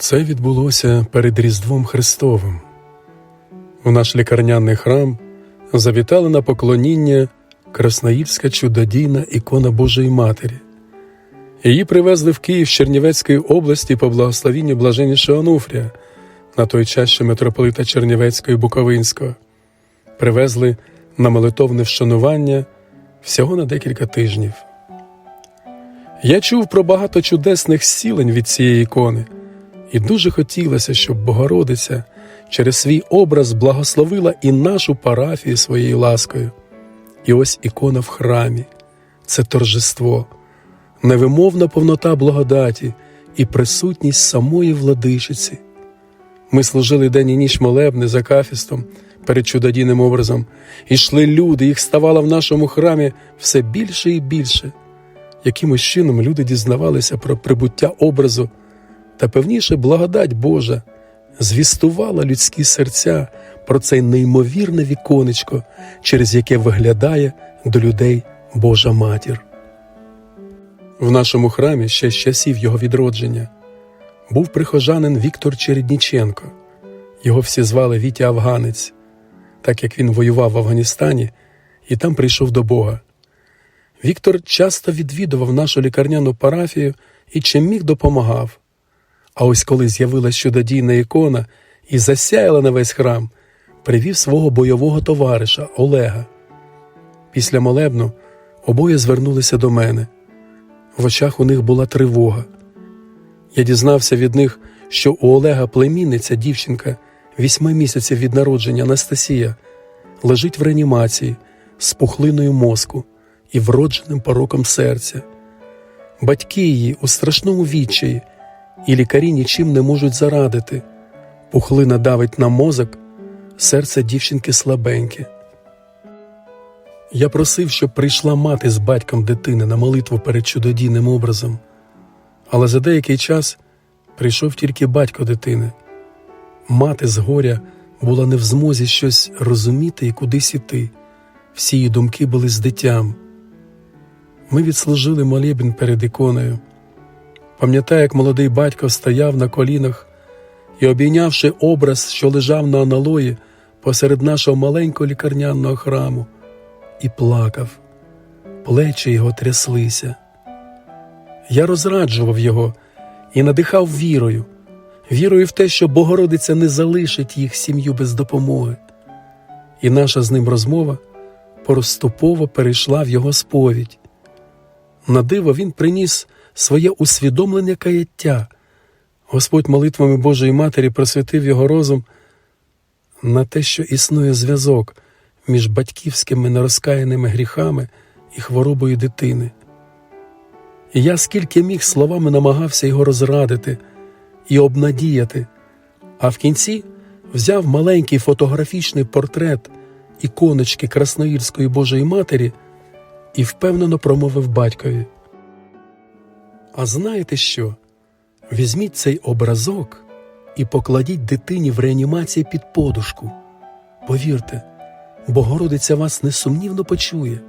Це відбулося перед Різдвом Христовим. У наш лікарняний храм завітали на поклоніння Красноїльська чудодійна ікона Божої Матері. Її привезли в Київ з Чернівецької області по благословінню блаженнішого Онуфрія, на той час ще митрополита Чернівецького і Буковинського. Привезли на молитовне вшанування всього на декілька тижнів. Я чув про багато чудесних зцілень від цієї ікони, і дуже хотілося, щоб Богородиця через свій образ благословила і нашу парафію своєю ласкою. І ось ікона в храмі це торжество, невимовна повнота благодаті і присутність самої владичиці. Ми служили день і ніч молебни за кафістом перед чудодійним образом, і йшли люди, їх ставало в нашому храмі все більше і більше. Якимось чином люди дізнавалися про прибуття образу, та певніше благодать Божа звістувала людські серця про це неймовірне віконечко, через яке виглядає до людей Божа матір. В нашому храмі ще з часів його відродження був прихожанин Віктор Чередніченко. Його всі звали Вітя Афганець, так як він воював в Афганістані і там прийшов до Бога. Віктор часто відвідував нашу лікарняну парафію і чим міг допомагав. А ось коли з'явилась чудодійна ікона і засяяла на весь храм, привів свого бойового товариша Олега. Після молебну обоє звернулися до мене. В очах у них була тривога. Я дізнався від них, що у Олега племінниця дівчинка вісьми місяців від народження Анастасія лежить в реанімації з пухлиною мозку і вродженим пороком серця. Батьки її у страшному відчаї, і лікарі нічим не можуть зарадити. Пухлина давить на мозок, серце дівчинки слабеньке. Я просив, щоб прийшла мати з батьком дитини на молитву перед чудодійним образом, але за деякий час прийшов тільки батько дитини. Мати з горя була не в змозі щось розуміти і кудись іти. Всі її думки були з дитям. Ми відслужили молебін перед іконою. Пам'ятаю, як молодий батько стояв на колінах і, обійнявши образ, що лежав на аналої посеред нашого маленького лікарняного храму, і плакав, плечі його тряслися. Я розраджував його і надихав вірою, вірою в те, що Богородиця не залишить їх сім'ю без допомоги. І наша з ним розмова поступово перейшла в його сповідь. На диво він приніс своє усвідомлення каяття. Господь молитвами Божої Матері просвятив його розум на те, що існує зв'язок між батьківськими нерозкаяними гріхами і хворобою дитини. І я скільки міг словами намагався його розрадити і обнадіяти, а в кінці взяв маленький фотографічний портрет іконочки Красноїльської Божої Матері і впевнено промовив батькові. А знаєте що? Візьміть цей образок і покладіть дитині в реанімації під подушку. Повірте, Богородиця вас несумнівно почує.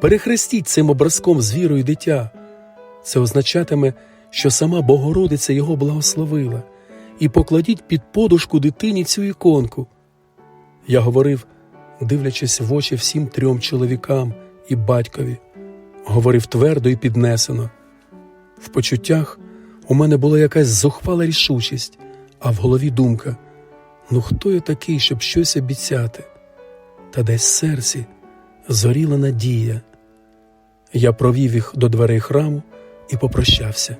Перехрестіть цим образком з вірою дитя. Це означатиме, що сама Богородиця його благословила, і покладіть під подушку дитині цю іконку. Я говорив, дивлячись в очі всім трьом чоловікам і батькові, говорив твердо і піднесено. В почуттях у мене була якась зухвала рішучість, а в голові думка: ну хто я такий, щоб щось обіцяти? Та десь в серці зоріла надія. Я провів їх до дверей храму і попрощався.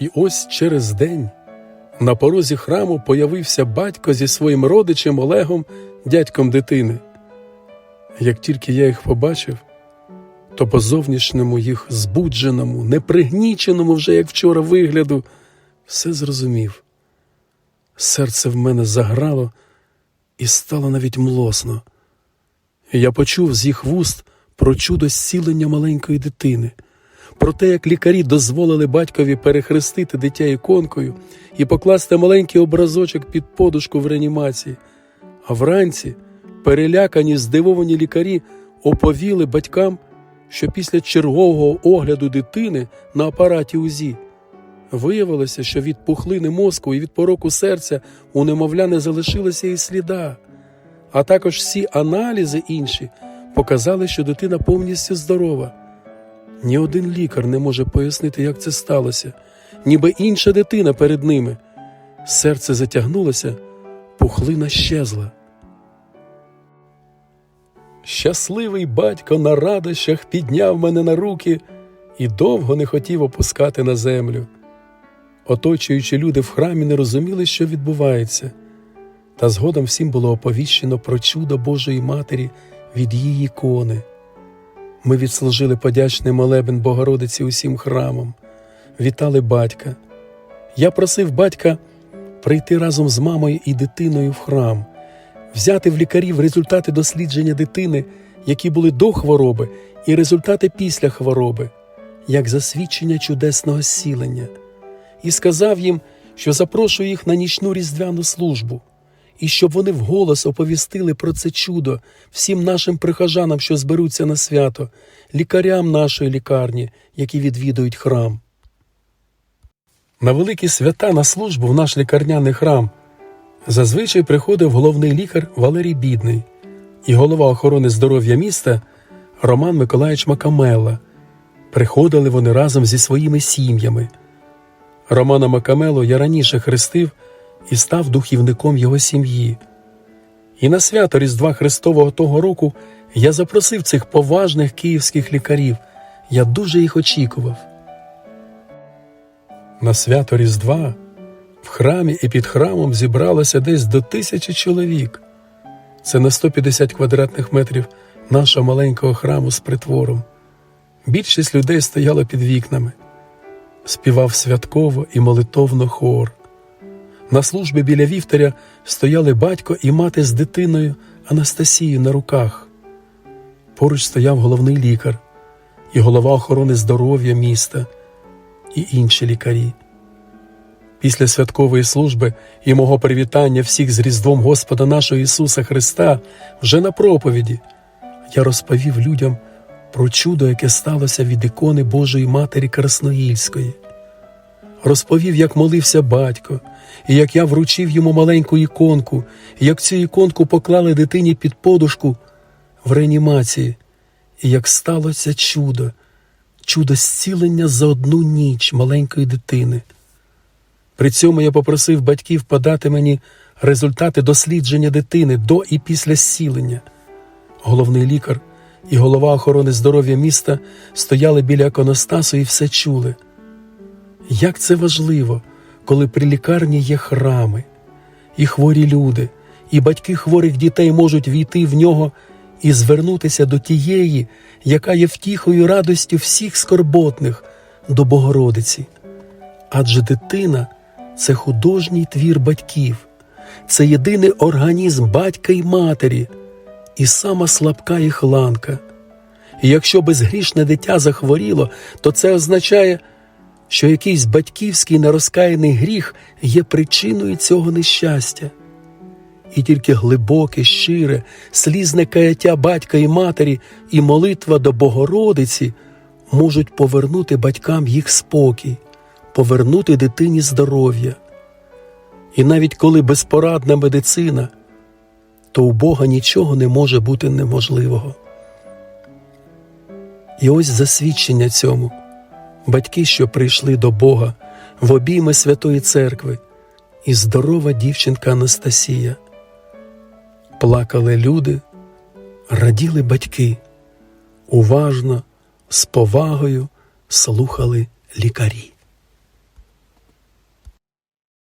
І ось через день на порозі храму появився батько зі своїм родичем Олегом, дядьком дитини. Як тільки я їх побачив, то по зовнішньому їх збудженому, непригніченому вже як вчора вигляду, все зрозумів. Серце в мене заграло і стало навіть млосно. Я почув з їх вуст про чудо зцілення маленької дитини, про те, як лікарі дозволили батькові перехрестити дитя іконкою і покласти маленький образочок під подушку в реанімації, а вранці перелякані, здивовані лікарі оповіли батькам, що після чергового огляду дитини на апараті УЗІ Виявилося, що від пухлини мозку і від пороку серця у немовля не залишилося і сліда, а також всі аналізи інші показали, що дитина повністю здорова. Ні один лікар не може пояснити, як це сталося, ніби інша дитина перед ними. Серце затягнулося, пухлина щезла. Щасливий батько на радощах підняв мене на руки і довго не хотів опускати на землю. Оточуючи люди в храмі не розуміли, що відбувається, та згодом всім було оповіщено про чудо Божої Матері від її ікони. Ми відслужили подячний молебен Богородиці усім храмом, вітали батька. Я просив батька прийти разом з мамою і дитиною в храм, взяти в лікарів результати дослідження дитини, які були до хвороби, і результати після хвороби, як засвідчення чудесного зцілення, і сказав їм, що запрошую їх на нічну різдвяну службу, і щоб вони вголос оповістили про це чудо всім нашим прихожанам, що зберуться на свято, лікарям нашої лікарні, які відвідують храм. На великі свята на службу в наш лікарняний храм зазвичай приходив головний лікар Валерій Бідний і голова охорони здоров'я міста Роман Миколаївич Макамела. Приходили вони разом зі своїми сім'ями. Романа Макамело я раніше хрестив і став духівником його сім'ї. І на свято Різдва Христового того року я запросив цих поважних київських лікарів. Я дуже їх очікував. На свято Різдва храмі і під храмом зібралося десь до тисячі чоловік. Це на 150 квадратних метрів нашого маленького храму з притвором. Більшість людей стояла під вікнами, співав святково і молитовно хор. На службі біля вівтаря стояли батько і мати з дитиною Анастасією на руках. Поруч стояв головний лікар і голова охорони здоров'я міста і інші лікарі. Після святкової служби і мого привітання всіх з Різдвом Господа нашого Ісуса Христа вже на проповіді я розповів людям про чудо, яке сталося від ікони Божої Матері Красноїльської. Розповів, як молився батько, і як я вручив йому маленьку іконку, і як цю іконку поклали дитині під подушку в реанімації, і як сталося чудо, чудо зцілення за одну ніч маленької дитини. При цьому я попросив батьків подати мені результати дослідження дитини до і після зцілення. Головний лікар і голова охорони здоров'я міста стояли біля іконостасу і все чули. Як це важливо, коли при лікарні є храми, і хворі люди, і батьки хворих дітей можуть війти в нього і звернутися до тієї, яка є втіхою радостю всіх скорботних до Богородиці. Адже дитина це художній твір батьків, це єдиний організм батька і матері, і сама слабка їх ланка. І якщо безгрішне дитя захворіло, то це означає, що якийсь батьківський нерозкаяний гріх є причиною цього нещастя. І тільки глибоке, щире, слізне каяття батька і матері і молитва до Богородиці можуть повернути батькам їх спокій, повернути дитині здоров'я. І навіть коли безпорадна медицина, то у Бога нічого не може бути неможливого. І ось засвідчення цьому батьки, що прийшли до Бога в обійми Святої Церкви, і здорова дівчинка Анастасія. Плакали люди, раділи батьки, уважно, з повагою слухали лікарі.